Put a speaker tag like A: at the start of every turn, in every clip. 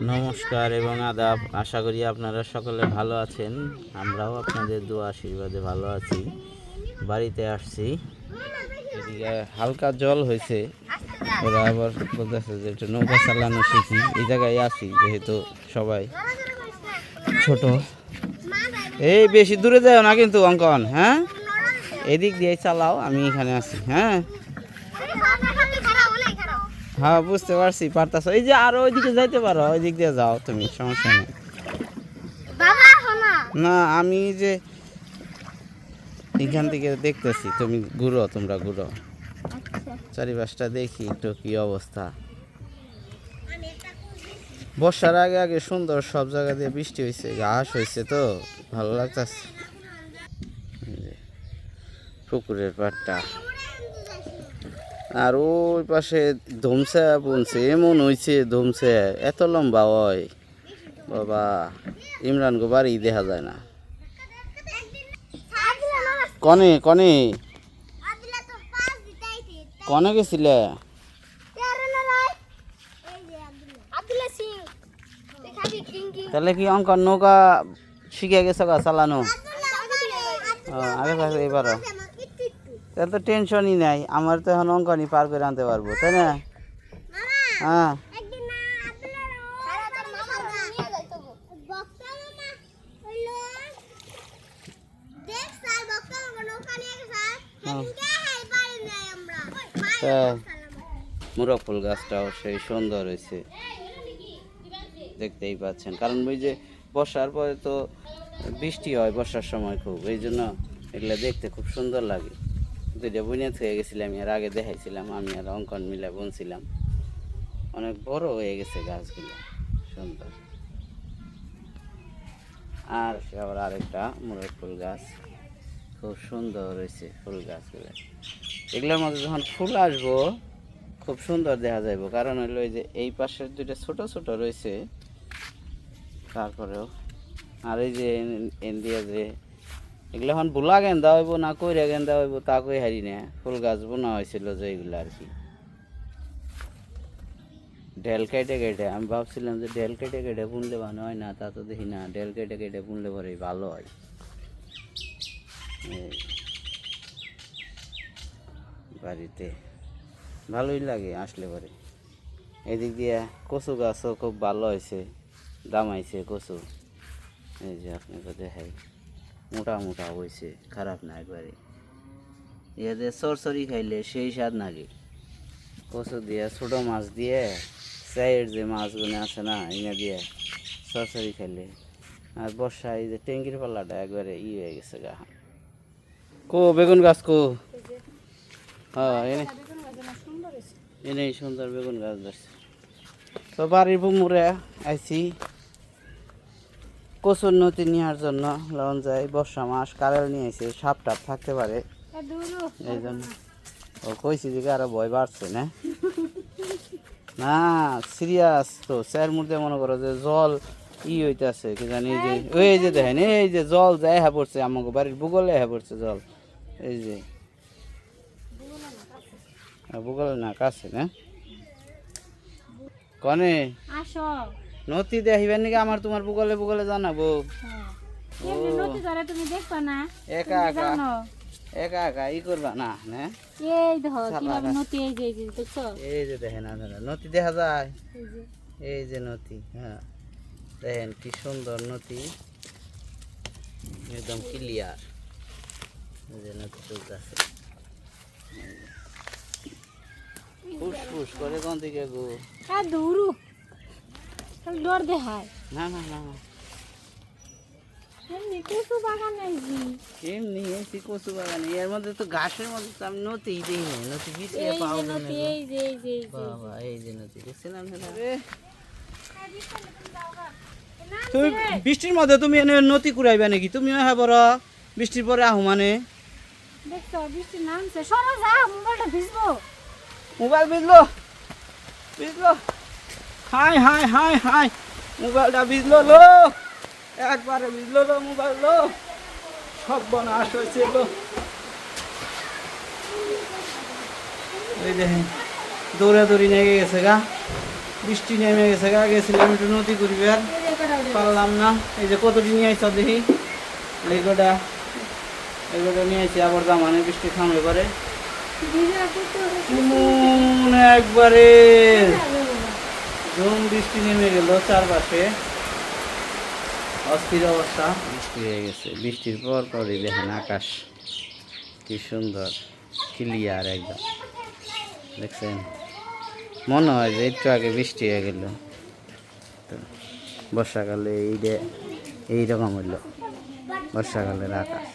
A: নমস্কার এবং আদাব। আশা করি আপনারা সকলে ভালো আছেন। আমরাও আপনাদের দোয়া আশীর্বাদে ভালো আছি। বাড়িতে আসছি। এদিকে হালকা জল হয়েছে। ওরা আবার বলতেছে যে একটু নৌকা চালানো শিখি। এই জায়গায় আসি, যেহেতু সবাই ছোট। এই বেশি দূরে যাও না কিন্তু অঙ্কন হ্যাঁ? এদিক দিয়ে চালাও, আমি এখানে আছি হ্যাঁ? হ্যাঁ বুঝতে পারছি পারতাছো। এই যে আরও ওইদিকে যাইতে পারো ওই দিক দিয়ে যাও তুমি সমস্যা নেই। না আমি যে এখান থেকে দেখতেছি তুমি ঘুরো তোমরা ঘুরো। চারিপাশটা দেখি একটু কি অবস্থা। বর্ষার আগে আগে সুন্দর সব জায়গা দিয়ে বৃষ্টি হয়েছে ঘাস হয়েছে তো ভালো লাগতেছে। পুকুরের পাড়টা। আর ওই পাশে ধমসা বুনছে এমন হয়েছে ধমসে এত লম্বা হয়। বাবা ইমরান গো বাড়ি দেখা যায় না। কনে কনে? কনে গেছিলে? তাহলে কি অঙ্ক নৌকা শিখে গেছো গা চালানো? আগে এবারও। তাহলে তো টেনশনই নাই। আমার তো এখন অঙ্কনই পার করে আনতে পারব, তাই না? হ্যাঁ। মুরগ ফুল গাছটাও সেই সুন্দর হয়েছে। দেখতেই পাচ্ছেন। কারণ ওই যে বর্ষার পরে তো বৃষ্টি হয় বর্ষার সময় খুব, এই জন্য এগুলো দেখতে খুব সুন্দর লাগে। দুইটা বুনিয়াদ হয়ে গেছিলাম, এর আগে দেখাইছিলাম, আমি আর অঙ্কন মিলে বুনছিলাম। অনেক বড় হয়ে গেছে গাছগুলো, সুন্দর। আর আবার আরেকটা মুরগ ফুল গাছ, খুব সুন্দর হয়েছে ফুল গাছগুলো। এগুলোর মধ্যে যখন ফুল আসব, খুব সুন্দর দেখা যাইব। কারণ হলো যে এই পাশের দুইটা ছোট ছোট রয়েছে, তারপরেও, আর এই যে ইন্ডিয়া যে এগুলো এখন বুলা গেন্দা হইব, না কইরা গেন্দা হইব, তা কই হারি না। ফুল গাছ বোনা হয়েছিল যে এগুলো আর কি। ডেল কেটে কেটে, আমি ভাবছিলাম যে ডেল কেটে কেটে বুনলে ভালো হয় না, তা তো দেখি না ডেল কেটে কেটে বুনলে পরে ভালো হয়। বাড়িতে ভালোই লাগে আসলে পরে। এদিক দিয়ে কচু গাছও খুব ভালো হয়েছে দামাইছে কচু। এই যে আপনাকে দেখাই। মোটা মোটা হয়েছে খারাপ না একবারে। ইয়াতে সরসরি খাইলে সেই স্বাদ নাকি কচু দিয়ে ছোটো মাছ দিয়ে চাইয়ের যে মাছগুলো আছে না ইনা দিয়ে সরসরি খাইলে। আর বর্ষায় যে ট্যাঙ্কির পাল্লাটা একবারে ই হয়ে গেছে গা। কো, বেগুন গাছ কো? হ্যাঁ এনে এনেই সুন্দর বেগুন গাছ ধরছে। তো বাড়ির বুমুরে আইছি। কচুর নতি নেওয়ার জন্য লবণ যায় বর্ষা মাস কারেল নিয়ে এসে সাপ টাপ থাকতে পারে। এই জন্য। ও কইছি যে আরও ভয় বাড়ছে না? না সিরিয়াস তো স্যার মধ্যে মনে করো যে জল ই হইতেছে কি জানি এই যে ওই যে দেখেন এই যে জল যায় হ্যাঁ পড়ছে আমাকে বাড়ির ভূগোলে হ্যাঁ পড়ছে জল। এই যে। ভূগোল না কাছে না? কনে?
B: আসো।
A: নতি দেখিবেন নাকি? আমার তোমার ভূগোলে ভূগোলে জানাব।
B: নদী ধরে তুমি দেখবা না
A: একা একা। একা একা ই করবা না না?
B: এই দেখো কীভাবে। নদী এই যে দেখছ?
A: এই যে দেখেন আপনারা নতি দেখা যায়।
B: এই যে।
A: এই যে নদী হ্যাঁ দেখেন কি সুন্দর নদী একদম ক্লিয়ার এই যে নদী চলতেছে। ফুস ফুস করে কোন দিকে গো?
B: আর দৌড়ু। খালি ডর দেখায়।
A: না না না না।
B: এমনি কচু বাগান নাই
A: এমনি এসি কচু বাগানে এর মধ্যে তো ঘাসের মধ্যে তো আমি নতিই দেখি না নতি বিছিয়ে পাও না
B: এই যে এই যে এই যে
A: বাবা এই যে নদী দেখছেন আপনারা তুমি বৃষ্টির মধ্যে তুমি এনে নতি কুড়াইবে নাকি? তুমিও হ্যাঁ বড় বৃষ্টির পরে আহো মানে।
B: দেখছ বৃষ্টি নামছে। সরো যা মোবাইলটা ভিজবো।
A: মোবাইল ভিজলো ভিজলো। হাই হাই হাই হাই। মোবাইলটা ভিজলো লো। একবারে ভিজলো লো মোবাইল লো। সব বনাশ হয়েছে লো। এই দেখেন দৌড়ে দৌড়ি নিয়ে গেছে গা। বৃষ্টি নেমে গেছে গা, গেছিলাম একটু নদী ঘুরবে আর পারলাম না। এই যে কতটি নিয়ে আইসা দেখি। লেগোটা এগুলো নিয়ে আইসি আবার দামানে বৃষ্টি থামে পরে। একবারে ঝুম বৃষ্টি নেমে গেল চারপাশে। অস্থির অবস্থা। বৃষ্টি হয়ে গেছে। বৃষ্টির পর পরই দেখেন আকাশ। কি সুন্দর ক্লিয়ার একদম। দেখছেন? মনে হয় যে একটু আগে বৃষ্টি হয়ে গেল। তো বর্ষাকালে এই যে এইরকম হইল। বর্ষাকালের আকাশ।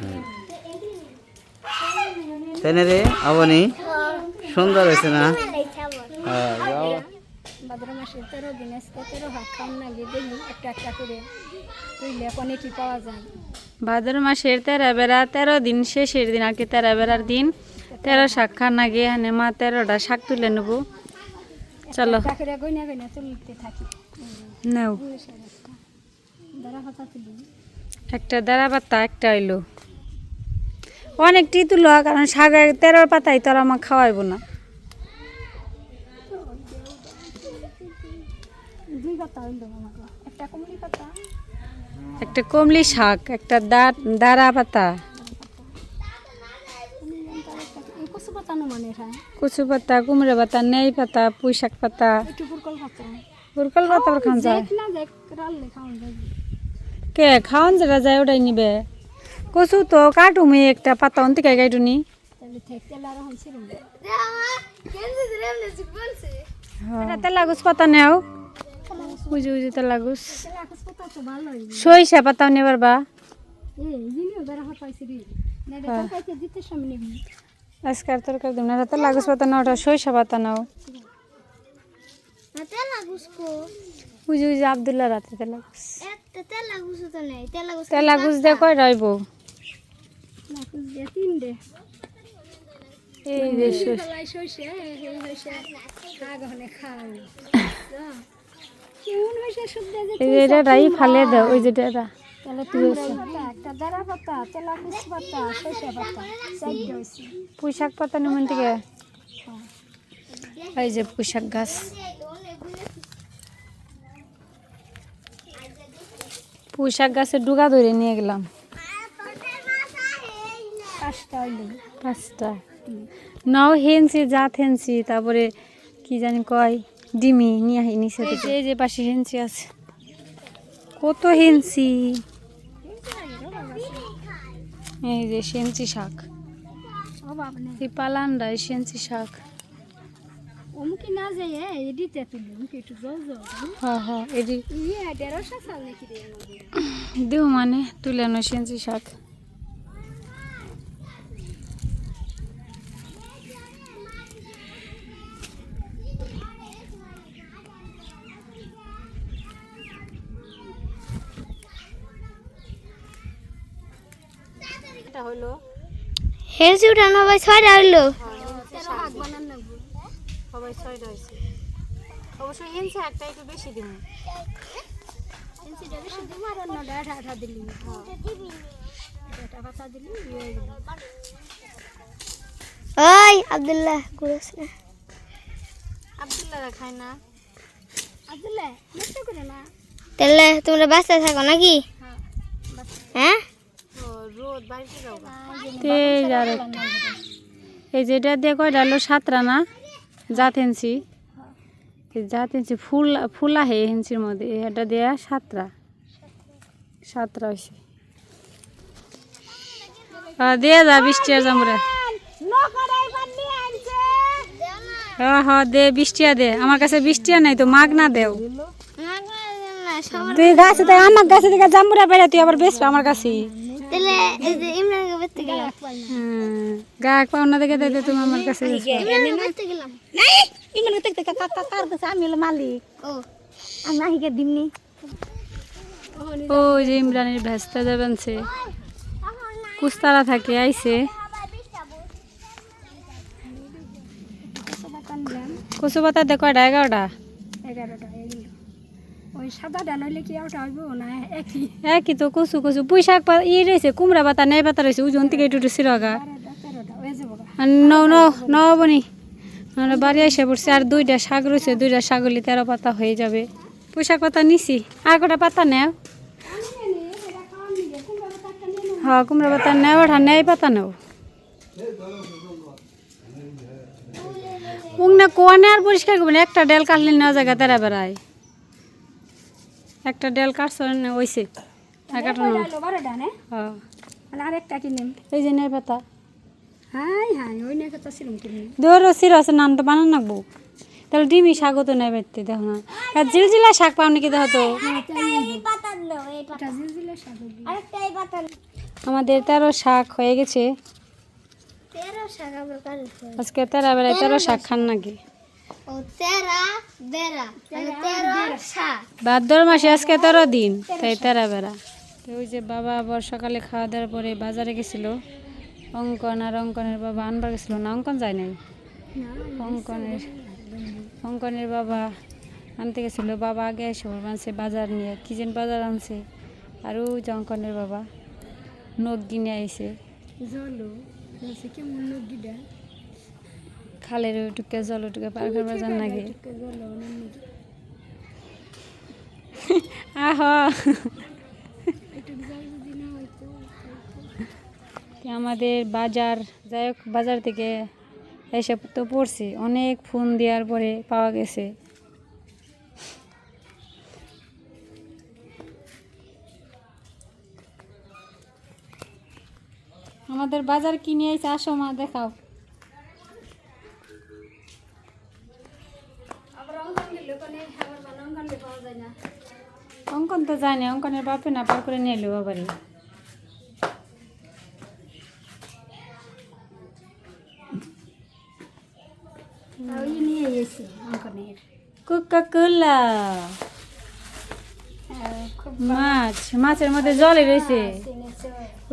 A: হুম। তাই না রে আবনি সুন্দর হয়েছে না? হ্যাঁ যাও।
B: ভাদ্র মাসের তেরো দিন আজকে তেরো হাত খাওয়ান লাগে দেখি একটা একটা করে তুইলে কোয়ালিটি পাওয়া যায়?
C: ভাদ্র মাসের তেরো বেড়া তেরো দিন শেষের দিন আর কি তেরো বেড়ার দিন। তেরো শাক খানা গিয়ে হানে মা তেরোটা শাক তুলে নেব। চলো।
B: চাকরি গইনা গইনা তুলতে থাকি।
C: নাও। একটা দাঁড়া পাতা একটা হইল। অনেকটি তুলো কারণ শাক তেরোর পাতাই তো আর আমাকে খাওয়াইবো না
B: দুই পাতা হইল আমাকে একটা কুমড়ি পাতা
C: একটা কমলি শাক একটা দা- দাঁড়া পাতা।
B: কচু পাতা নো মানে
C: কচু পাতা কুমড়ো পাতা নেই পাতা পুঁই শাক পাতা
B: পুরকল পাতা।
C: পুরকল পাতা আবার যায়?
B: না দেখ রাল্লে খাওয়া যায়।
C: কে খাওয়ান যেটা যায় ওটাই নিবে। কচু তো কাটুমি একটা পাতা কাটুনি
B: আর হন ছিলাম
C: এটা তেলাগুস পাতা নেও।
B: তাহলে আকাশ পাতা তো ভালোই
C: সরিষা পাতাও নেবার বা।
B: না
C: হ্যাঁ। আজকাল তরকারি দিন না। তেলাগুস পাতা নাও ওটা সরিষা পাতা নাও।
D: তেলা গুসকো
C: বুঝি বুঝি আবদুল্লাহ রাতে
D: তো নেই। তেলা গুছ
C: তেলাগুস দিয়ে কয় রইব?
B: না দে।
C: এই যে সর-
B: গলাই সইছে এই হইছে খাগ হনে খাও কেমন হইছে শুদ্ধ যে
C: এই যে এটা রাই ফালে দাও ওই যেটা
B: পাতা
C: থেকে এই যে গাছ। গাছের ডুগা ধরে নিয়ে গেলাম।
B: পাঁচটা
C: পাঁচটা। নাও হেনছি জাত হেনছি তারপরে কি জানি কয়। ডিমি নিয়ে আহি নিচে থেকে এই যে পাশে হেনছি আছে। কত হেনছি এই যে সেনচি শাক। এই পালানটা এই সেনচি শাক।
B: অমুকি না যায় এই তুলি অমুকি একটু জল জল
C: হ্যাঁ হ্যাঁ এটি
B: ইয়ে
C: দেও মানে তুলে নয় সেনচি শাক। হলো?
D: হেলসি উঠানো ভাই ছয়টা হইল।
B: তেরো হাগ বানান লাগবে
C: সবাই ছয়টা হয়েছে। অবশ্যই হেনছে একটা একটু বেশি দিব।
B: এনসিটা বেশি দিম আর অন্যটা আঠা আঠা দিলি। এটা পাতা দিলি গেল।
D: ওই আব্দুল্লাহ গুরস না
C: আবদুল্লাহ খায় না।
B: আব্দুল্লাহ করে না।
D: তাহলে তোমরা বাচ্চা থাকো নাকি? হ্যাঁ?
C: যাও আর এই যেটা দিয়ে কয়টা হলো? সাতরা না? জাত হেনছি। এই জাত হেনছি ফুল ফুল আহে হেনছির মধ্যে। এটা দিয়ে সাতরা সাতরা হয়েছে দিয়ে যা বৃষ্টি আর হ্যাঁ হ্যাঁ দে বৃষ্টিয়া দে। আমার কাছে বৃষ্টিয়া নাই তো মাগ না দেও। তুই গাছে আমার গাছে থেকে জাম্বুরা বেড়া তুই আবার বেসবে আমার কাছে
D: তাহলে এই যে ইমরান করতে গেলাম।
C: গায়ক পাওনা দেখে দিতে তুমি আমার কাছে।
D: ইমরান করতে গেলাম
B: দেখতে কাকা কাকার কাছে? আমি হলো মালিক।
D: ও।
B: আমি দিমনি।
C: ওই যে ইমরানের ভেস্তা যাবেন সে কুস্তারা থাকে আইছে। কচু পাতা দেখো এটা এগারোটা।
B: এগারোটা। ওই সাদাটা নইলে কি ওটা হইব না একই?
C: একই তো কচু কচু। পুঁই শাক পাতা ই রয়েছে কুমড়া পাতা নেই পাতা রয়েছে ওজন থেকে একটু একটু সিরগা ন ন নবনি আমরা বাড়ি এসে পড়ছি আর দুইটা শাক রয়েছে দুইটা শাকলি তেরো পাতা হয়ে যাবে। পুঁশাক পাতা নিছি। আর কটা পাতা নেও? হ্যাঁ কুমড়া পাতা নেও ওঠা নেই পাতা নেও। উংনা কোয়ানে আর পরিষ্কার করবেন একটা ডেল কাটলে নেওয়া জায়গা তেরা বেড়ায়। একটা ডেল কাটছো ওইসে। আর কাটানো
B: ডাইলো বারোটা নে
C: হ্যাঁ।
B: মানে আরেকটা
C: এই যে নেই পাতা
B: হাই হাই ওই নাকি তো সিরম কিনে
C: দৌড় সির আছে নান তো বানান নাকবো। তাহলে ডিমি শাকও তো নেই বেরতে দেখো না। আর জিলজিলা শাক পাও নাকি দেখো তো?
B: এটা জিলজিলে শাক
C: আমাদের তেরো শাক হয়ে গেছে।
D: তেরো শাক আমরা কাটছি
C: আজকে তেরো বেলায় তেরো শাক খান নাকি? ভাদ্র মাসে আজকে তেরো দিন তাই তেরো বেড়া। তো ওই যে বাবা আবার সকালে খাওয়া দাওয়ার পরে বাজারে গেছিল। অঙ্কন আর অঙ্কনের বাবা আনবার গেছিল না অঙ্কন যায় নাই? অঙ্কনের অঙ্কনের বাবা আনতে গেছিল। বাবা আগে এসে আনছে বাজার নিয়ে কি যেন বাজার আনছে। আর ওই যে অঙ্কনের বাবা নখ কিনে আইছে।
B: জলো কেমন গিডা
C: খালের ওইটুকে জল ওইটুকে পার করবার যান নাকি? আহ। আমাদের বাজার যাই হোক বাজার থেকে এসে তো পড়ছি অনেক ফোন দেওয়ার পরে পাওয়া গেছে। আমাদের বাজার কিনে আইছে আসো মা দেখাও
B: আবার অঙ্কন দিলে ওখানে আবার ভালো অঙ্কন
C: তো জানি, অঙ্কনের বাপে না পার করে নিয়ে এলো বাবারে।
B: আর ওই নিয়ে এসেছি অঙ্কনের
C: কুকা কুলা
B: খুব
C: মাছ, মাছের মধ্যে জলে রয়েছে।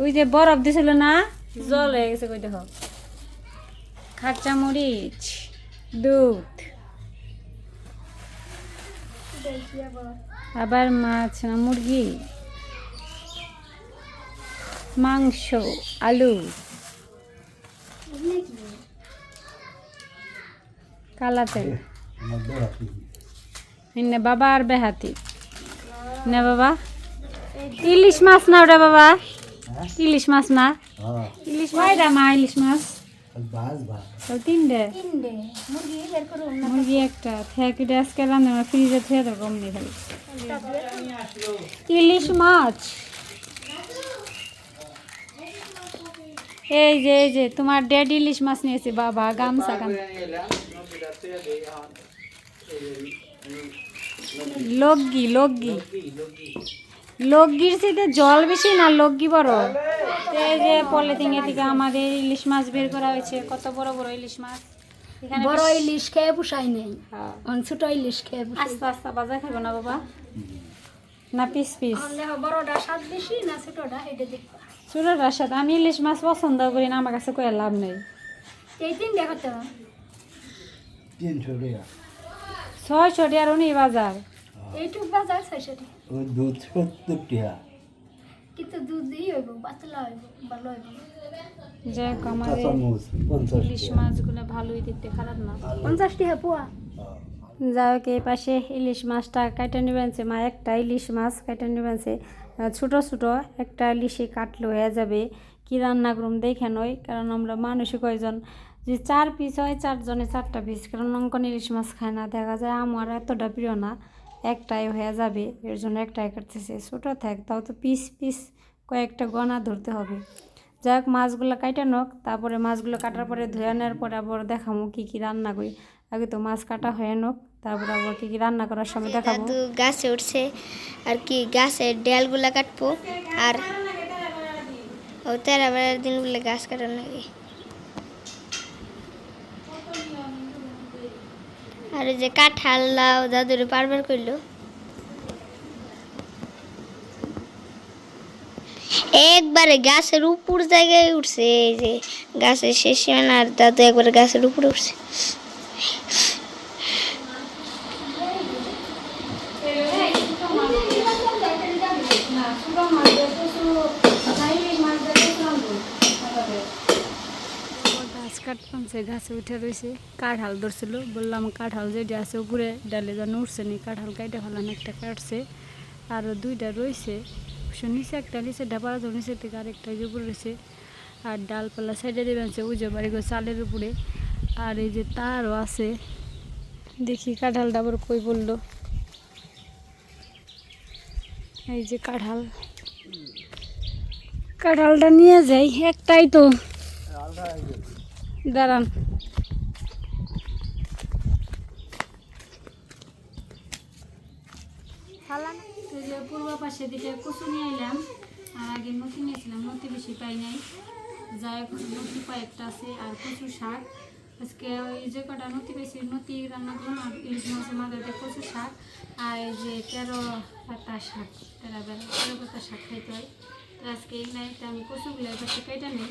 C: ওই যে বরফ দিছিল না, জল হয়ে গেছে, কই দেখো। খাঁচা মরিচ, দুধ।
B: আবার
C: মাছ না মুরগি? মাংস আলু।
B: এগুলো কি
C: এনে বাবা আর বেহাতি। না বাবা? ইলিশ মাছ না ওটা বাবা? ইলিশ মাছ না? ইলিশ মাছ? মা ইলিশ মাছ? তিনটে?
B: মুরগি
C: একটা থেকে আজকে রান্না ফ্রিজে থেকে তো কম নেই খালি ইলিশ মাছ। এই যে এই যে তোমার ড্যাড ইলিশ মাছ নিয়েছে বাবা গামছা গাম লগগি লগগি। লগগির সাথে জল বেশি না লগগি বড়। এই যে পলিথিন থেকে আমাদের ইলিশ মাছ বের করা হয়েছে কত বড় বড় ইলিশ মাছ।
B: বড় ইলিশ খেয়ে পুষাই নেই।
C: হ্যাঁ।
B: ছোট ইলিশ খেয়ে
C: আস্তে আস্তে বাজার খাব না বাবা। না পিস পিস।
B: বড়টা স্বাদ বেশি না ছোটটা এটা দেখবা।
C: ছোটোটার আমি ইলিশ মাছ পছন্দ করি না আমার কাছে করে লাভ নেই।
B: এই তিন দেখাতে
E: তিনশো টাকা।
C: ছয় ছটি আর উনি বাজার।
B: এইটুক বাজার ছয়শো টাকা।
E: ওই দুধ সত্তর টাকা
B: কিন্তু দুধ দিয়ে হইব পাতলা হইব ভালো হইব।
C: যাই হোক আমাদের ইলিশ মাছগুলো ভালোই দেখতে খারাপ না?
B: পঞ্চাশ টাকা পোয়া।
C: যাই হোক এই পাশে ইলিশ মাছটা কাটা নিবেনছে মা একটা ইলিশ মাছ কাটা নিবেনছে ছোটো ছোটো একটা ইলিশে কাটলো হয়ে যাবে। কি রান্না করুম দেখে নয় কারণ আমরা মানুষই কয়জন? যে চার পিস হয় চারজনে চারটা পিস কারণ অঙ্কন ইলিশ মাছ খায় না। দেখা যায় আমার এতটা প্রিয় না। একটাই হয়ে যাবে এর জন্য একটাই কাটতেছে। ছোটো থাক তাও তো পিস পিস কয়েকটা গনা ধরতে হবে। যাই হোক মাছগুলো কাটা নোক তারপরে মাছগুলো কাটার পরে ধুয়ে নেওয়ার পরে আবার দেখামো কী কী রান্না করি। আগে তো মাছ কাটা হয়ে নোক তারপরে আবার কী কী রান্না করার সময় দেখাবো।
D: দাদু গাছে উঠছে আর কি গাছের ডেলগুলা কাটবো আর ও তেরা বেড়ার দিনগুলো গাছ কাটার নাকি আর যে কাঁঠাল, লাউ দাদুরে পারবার করল। একবারে গাছের উপর জায়গায় উঠছে, এই যে গাছের শেষ সীমানা আর দাদু একবারে গাছের উপরে উঠছে।
C: কাঠ পানছে গাছে উঠে রয়েছে কাঁঠাল ধরছিল, বললাম কাঁঠাল যেটা আছে উপরে ডালে যেন উঠছে নি, কাঁঠাল কাইটে ফেলান একটা কাটছে। আরও দুইটা রয়েছে নিচে একটা নিচে ডাবার নিচে থেকে আরেকটা যে উপরে রয়েছে আর ডালপালা সাইডে দেবেন সে উজে বাড়ি চালের উপরে। আর এই যে তারও আছে, দেখি কাঁঠালটা আবার কই বলল। এই যে কাঁঠাল। কাঁঠালটা নিয়ে যাই, একটাই তো। দাঁড়ান। যে পূর্ব পাশে দিকে কচু নিয়ে এলাম আর আগে নতি নিয়েছিলাম নতি বেশি পাই নাই। যাই এখন নতি কয়েকটা আছে, আর কচু শাক। আজকে ওই যে কটা নতি পেয়েছি নতি রান্না করলাম, আর ইলিশ মাছের মাথাতে কচু শাক, আর এই যে তেরো পাতা শাক, তেরো বেলা তেরো পাতা শাক খাইতে হয়। আজকে এই নাই তো আমি কচুগুলো পাশে কেটে নিই।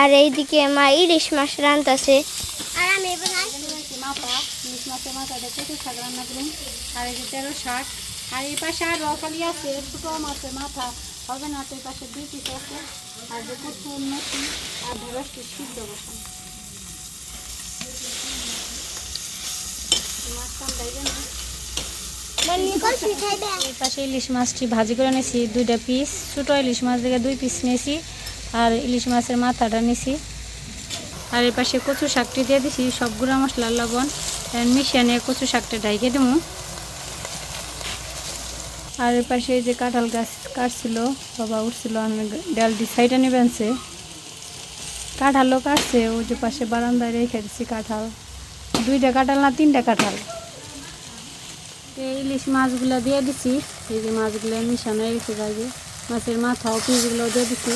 D: আর এইদিকে মা ইলিশ মাছ রান্তাছে আর আমি
C: মাথা ইলিশ মাছের মাথাটা কচু শাক রান্না করুন। আর এই যে তেরো শাক আর এই পাশে আর রকালি আছে ছোটো মাছের মাথা। হবে না তো এই পাশে দুই পিস আছে। আর যে কচু নতি আর ঢেঁড়সটি সিদ্ধ বসান। এই পাশে ইলিশ মাছটি ভাজি করে নিয়েছি দুইটা পিস। ছোটো ইলিশ মাছ থেকে দুই পিস নিয়েছি। আর ইলিশ মাছের মাথাটা নিয়েছি আর এর পাশে কচু শাকটি দিয়ে দিছি সব গুঁড়া মশলা, লবণ মিশিয়ে নিয়ে কচু শাকটা ঢাইকে দেবো আর এর পাশে যে কাঁঠাল গাছ কাটছিল, বাবা উঠছিল ডালটি সাইডে নিয়ে আনছে কাঁঠালও কাটছে, ওই যে পাশে বারান্দায় রেখে দিচ্ছি কাঁঠাল। দুইটা কাঁঠাল না, তিনটা কাঁঠাল। ইলিশ মাছগুলো দিয়ে দিছি, এই যে মাছগুলো মিশানো হয়ে গেছে মাছের মাথাও পিসগুলো দিয়ে দিছি।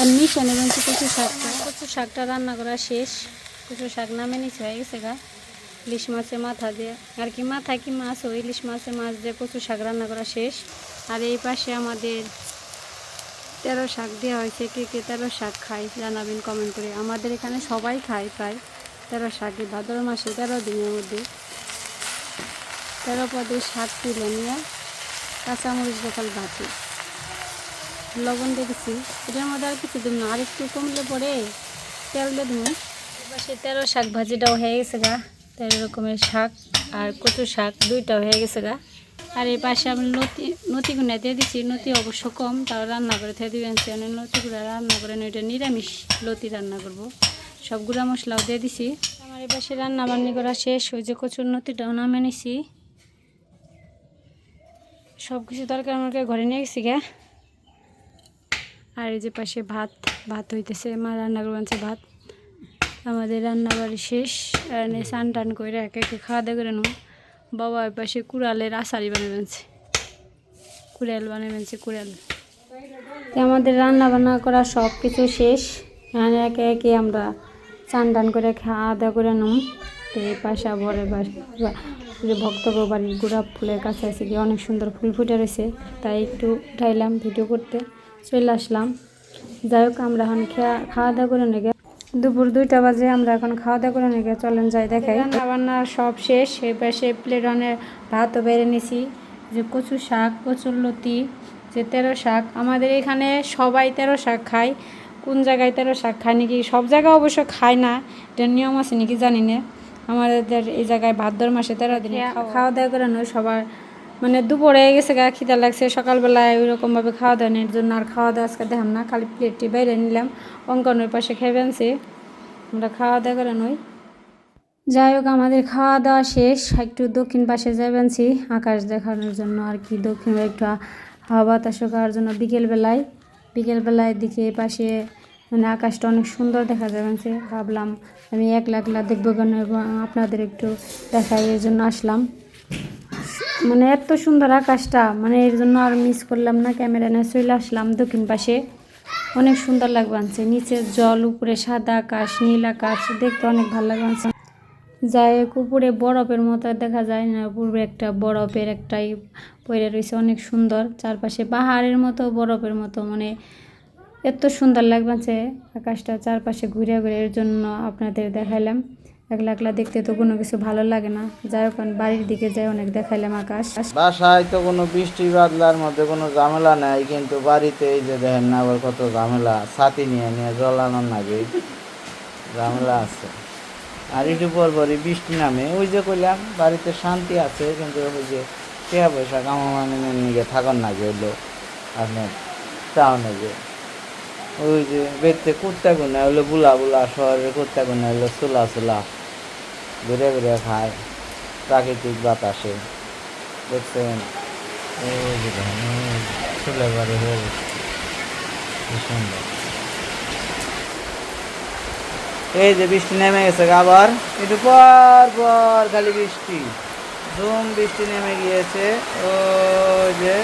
C: আর মিশানো বলছি কচু শাকটা কচু শাকটা রান্না করা শেষ। কচু শাক নামে নিচে হয়ে গেছে গা। ইলিশ মাছের মাথা দিয়ে। আর কি মাথা কি মাছ, ওই ইলিশ মাছের মাছ দিয়ে কচু শাক রান্না করা শেষ। আর এই পাশে আমাদের তেরো শাক দেওয়া হয়েছে। কে কে তেরো শাক খায় জানাবেন কমেন্ট করে। আমাদের এখানে সবাই খায় প্রায় তেরো শাকই। ভাদ্র মাসে তেরো দিনের মধ্যে তেরো পদে শাক তুলে নিয়ে কাঁচামরিচ দেখাল ভাতি। লবণ দেখেছি এটার মধ্যে আর কিছু দিব না, আর একটু কমলে পরে তেল দিয়ে দেবো। পাশে তেরো শাক ভাজিটাও হয়ে গেছে গা। তেরো রকমের শাক আর কচু শাক দুইটাও হয়ে গেছে গা। আর এই পাশে আমি নতি নতি গুঁড়া দিয়ে দিচ্ছি নতি অবশ্য কম, তাও রান্না করে থেকে দিবেন। আমি নতি গুঁড়া রান্না করে ওইটা নিরামিষ লতি রান্না করব। সব গুঁড়া মশলাও দিয়ে দিছি। আমার এই পাশে রান্না বান্নি করা শেষ। ওই যে কচুর নতিটাও নামে নিছি। সব কিছু তরকারি আমাকে ঘরে নিয়ে গেছি গে। আর এই যে পাশে ভাত ভাত হইতেছে, মা রান্না করছে ভাত। আমাদের রান্না বাড়ি শেষ, আর স্নান টান করে একে একে খাওয়া দাওয়া করে নেব। বাবা পাশে কুড়ালের আচারি বানাবেনছে কুড়াল বানিয়ে বানাবেনছে কুড়াল। আমাদের রান্না বান্না করা সব কিছু শেষ। আর একে একে আমরা চান টান করে খাওয়া দাওয়া করে নেব। তো এই পাশে ভরে যে ভক্তগো বাড়ির গোলাপ ফুলের কাছে আছে গিয়ে অনেক সুন্দর ফুল ফুটে রয়েছে। তাই একটু উঠাইলাম ভিডিও করতে। চলে আসলাম। যাই হোক আমরা এখন খাওয়া দাওয়া করে নেগে দুপুর দুইটা বাজে আমরা এখন খাওয়া দাওয়া করে নেগে চলেন যাই দেখাই। রান্না বান্না সব শেষ এই পাশে প্লেট অনেক ভাতও বেড়ে নিছি। যে কচু শাক কচুর লতি যে তেরো শাক আমাদের এখানে সবাই তেরো শাক খায়। কোন জায়গায় তেরো শাক খায় নাকি? সব জায়গায় অবশ্য খায় না এটার নিয়ম আছে নাকি জানি না। আমাদের এই জায়গায় ভাদ্র মাসে তেরো দিনে খাওয়া দাওয়া করে নয় সবার মানে দুপুরে গেছে গা, খিদা লাগছে, সকালবেলায় ওই রকমভাবে খাওয়া দাওয়া নেই জন্য আর খাওয়া দাওয়া আজকে দেখাম না, খালি প্লেটটি বাইরে নিলাম, অঙ্কনের পাশে খেয়ে আনছে আমরা খাওয়া দাওয়া করে নই। যাই হোক, আমাদের খাওয়া দাওয়া শেষ, একটু দক্ষিণ পাশে যাবেনছি আকাশ দেখানোর জন্য আর কি, দক্ষিণ একটু হাওয়া বাতাস খাওয়ার জন্য বিকেলবেলায় বিকেলবেলায় দিকে পাশে মানে আকাশটা অনেক সুন্দর দেখা যাবেনছে ভাবলাম আমি একলা একলা দেখব কেন, এবং আপনাদের একটু দেখাই, এর জন্য আসলাম। মানে এত সুন্দর আকাশটা মানে এর জন্য আর মিস করলাম না ক্যামেরা নিয়ে চলে আসলাম দক্ষিণ পাশে। অনেক সুন্দর লাগবে আনছে নিচে জল, উপরে সাদা আকাশ, নীল আকাশ, দেখতে অনেক ভালো লাগবে আনছে। যায় উপরে বরফের মতো দেখা যায় না পূর্বে একটা বরফের একটাই পড়ে রয়েছে, অনেক সুন্দর। চারপাশে পাহাড়ের মতো, বরফের মতো মানে এত সুন্দর লাগছে আকাশটা, চারপাশে ঘুরে ঘুরে এর জন্য আপনাদের দেখাইলাম। একলা একলা দেখতে তো কোনো কিছু ভালো লাগে না। যাই হোক, বাড়ির দিকে যাই, অনেক দেখাইলাম আকাশ।
A: বাসায় তো কোনো বৃষ্টি বাদলার মধ্যে কোনো ঝামেলা নাই, কিন্তু বাড়িতে এই যে দেখেন না আবার কত ঝামেলা, ছাতি নিয়ে নিয়ে জলানোর লাগে ঝামেলা আছে। আর একটু পর পরই বৃষ্টি নামে, ওই যে কইলাম, বাড়িতে শান্তি আছে, কিন্তু ওই যে টাকা পয়সা কামামানের নিয়ে থাকার না হইল, আপনার টাউনে যে। ওই যে বেতে কুত্তা গুনা হইল, বুলা বুলা শহরের কুত্তা গুনা হইল, চুলা চুলা। ঘুরে ঘুরে খায়। প্রাকৃতিক বাতাসে। দেখছেন? এই যে বৃষ্টি নেমে গেছে আবার। একটু পর পর খালি বৃষ্টি। ঝুম বৃষ্টি নেমে গিয়েছে। ও যে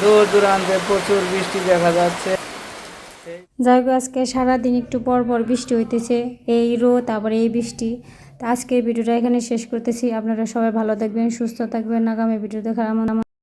A: দূর দূরান্তে প্রচুর বৃষ্টি দেখা যাচ্ছে।
C: যাই হোক, আজকে সারাদিন একটু পর পর বৃষ্টি হইতেছে। এই রোদ, আবার এই বৃষ্টি। তো এই ভিডিওটা এখানে শেষ করতেছি। আপনারা সবাই ভালো থাকবেন, সুস্থ থাকবেন। আগামী ভিডিও দেখার আমন্ত্রণ।